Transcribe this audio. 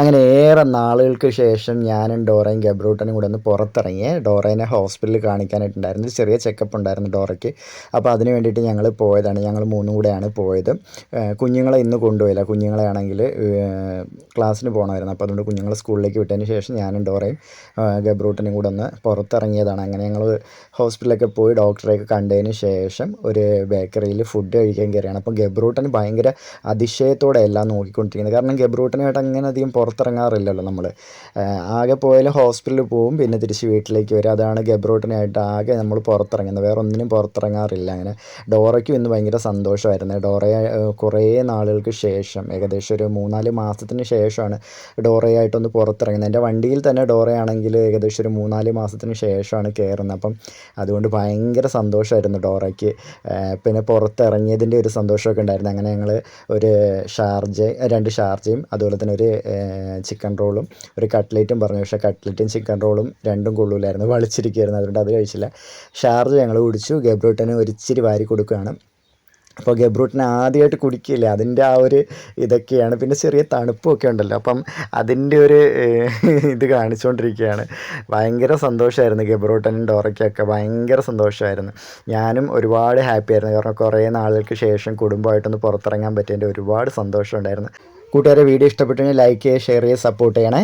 അങ്ങനെ ഏറെ നാളുകൾക്ക് ശേഷം ഞാനും ഡോറയും ഗബ്രൂട്ടനും കൂടെ ഒന്ന് പുറത്തിറങ്ങി. ഡോറേനെ ഹോസ്പിറ്റലിൽ കാണിക്കാനായിട്ടുണ്ടായിരുന്നു. ചെറിയ ചെക്കപ്പ് ഉണ്ടായിരുന്നു ഡോറയ്ക്ക്. അപ്പോൾ അതിന് വേണ്ടിയിട്ട് ഞങ്ങൾ പോയതാണ്. ഞങ്ങൾ മൂന്നും കൂടെയാണ് പോയത്. കുഞ്ഞുങ്ങളെ ഇന്ന് കൊണ്ടുപോയില്ല. കുഞ്ഞുങ്ങളെ ആണെങ്കിൽ ക്ലാസ്സിന് പോകണമായിരുന്നു അപ്പോൾ അതുകൊണ്ട് കുഞ്ഞുങ്ങളെ സ്കൂളിലേക്ക് വിട്ടതിന് ശേഷം ഞാനും ഡോറയും ഗബ്രൂട്ടനും കൂടെ ഒന്ന് പുറത്തിറങ്ങിയതാണ്. അങ്ങനെ ഞങ്ങൾ ഹോസ്പിറ്റലിലൊക്കെ പോയി ഡോക്ടറെയൊക്കെ കണ്ടതിന് ശേഷം ഒരു ബേക്കറിയിൽ ഫുഡ് കഴിക്കാൻ കയറിയാണ്. അപ്പോൾ ഗബ്രൂട്ടൻ ഭയങ്കര അതിശയത്തോടെ എല്ലാം നോക്കിക്കൊണ്ടിരിക്കുന്നത്. കാരണം ഗബ്രൂട്ടനായിട്ട് അങ്ങനെ അധികം പുറത്തിറങ്ങാറില്ലല്ലോ നമ്മൾ ആകെ പോയാലും ഹോസ്പിറ്റലിൽ പോവും പിന്നെ തിരിച്ച് വീട്ടിലേക്ക് വരും. അതാണ് ഗബ്രോട്ടിനായിട്ട് ആകെ നമ്മൾ പുറത്തിറങ്ങുന്നത്. വേറെ ഒന്നിനും പുറത്തിറങ്ങാറില്ല. അങ്ങനെ ഡോറയ്ക്കും ഇന്ന് ഭയങ്കര സന്തോഷമായിരുന്നു. ഡോറയെ കുറേ നാളുകൾക്ക് ശേഷം ഏകദേശം ഒരു മൂന്നാൽ മാസത്തിന് ശേഷമാണ് ഡോറയായിട്ടൊന്ന് പുറത്തിറങ്ങുന്നത്. എന്റെ വണ്ടിയിൽ തന്നെ ഡോറയാണെങ്കിൽ ഏകദേശം ഒരു മൂന്നാൽ മാസത്തിന് ശേഷമാണ് കയറുന്നത്. അപ്പം അതുകൊണ്ട് ഭയങ്കര സന്തോഷമായിരുന്നു ഡോറയ്ക്ക്. പിന്നെ പുറത്തിറങ്ങിയതിന്റെ ഒരു സന്തോഷമൊക്കെ ഉണ്ടായിരുന്നു. അങ്ങനെ ഞങ്ങൾ ഒരു ഷാർജ രണ്ട് ഷാർജയും അതുപോലെ തന്നെ ഒരു ചിക്കൻ റോളും ഒരു കട്ട്ലേറ്റും പറഞ്ഞു. പക്ഷേ കട്ട്ലേറ്റും ചിക്കൻ റോളും രണ്ടും കൊള്ളൂലായിരുന്നു. വളിച്ചിരിക്കുകയായിരുന്നു. അതുകൊണ്ട് അത് കഴിച്ചില്ല. ഷാർജ് ഞങ്ങൾ കുടിച്ചു. ഗബ്രൂട്ടന് ഒരിച്ചിരി വാരി കൊടുക്കുകയാണ്. അപ്പോൾ ഗബ്രൂട്ടിന് ആദ്യമായിട്ട് കുടിക്കില്ല? അതിന്റെ ആ ഒരു ഇതൊക്കെയാണ്. പിന്നെ ചെറിയ തണുപ്പൊക്കെ ഉണ്ടല്ലോ. അപ്പം അതിന്റെ ഒരു ഇത് കാണിച്ചുകൊണ്ടിരിക്കുകയാണ്. ഭയങ്കര സന്തോഷമായിരുന്നു ഗബ്രൂട്ടനും ഡോറയ്ക്കൊക്കെ. ഭയങ്കര സന്തോഷമായിരുന്നു ഞാനും ഒരുപാട് ഹാപ്പിയായിരുന്നു. കാരണം കുറേ നാളുകൾക്ക് ശേഷം കുടുംബമായിട്ടൊന്ന് പുറത്തിറങ്ങാൻ പറ്റിയതിന്റെ ഒരുപാട് സന്തോഷമുണ്ടായിരുന്നു. കൂട്ടുകാരെ വീഡിയോ ഇഷ്ടപ്പെട്ടെങ്കിൽ ലൈക്ക് ചെയ്യുക ഷെയർ ചെയ്യുക സപ്പോർട്ട് ചെയ്യണേ.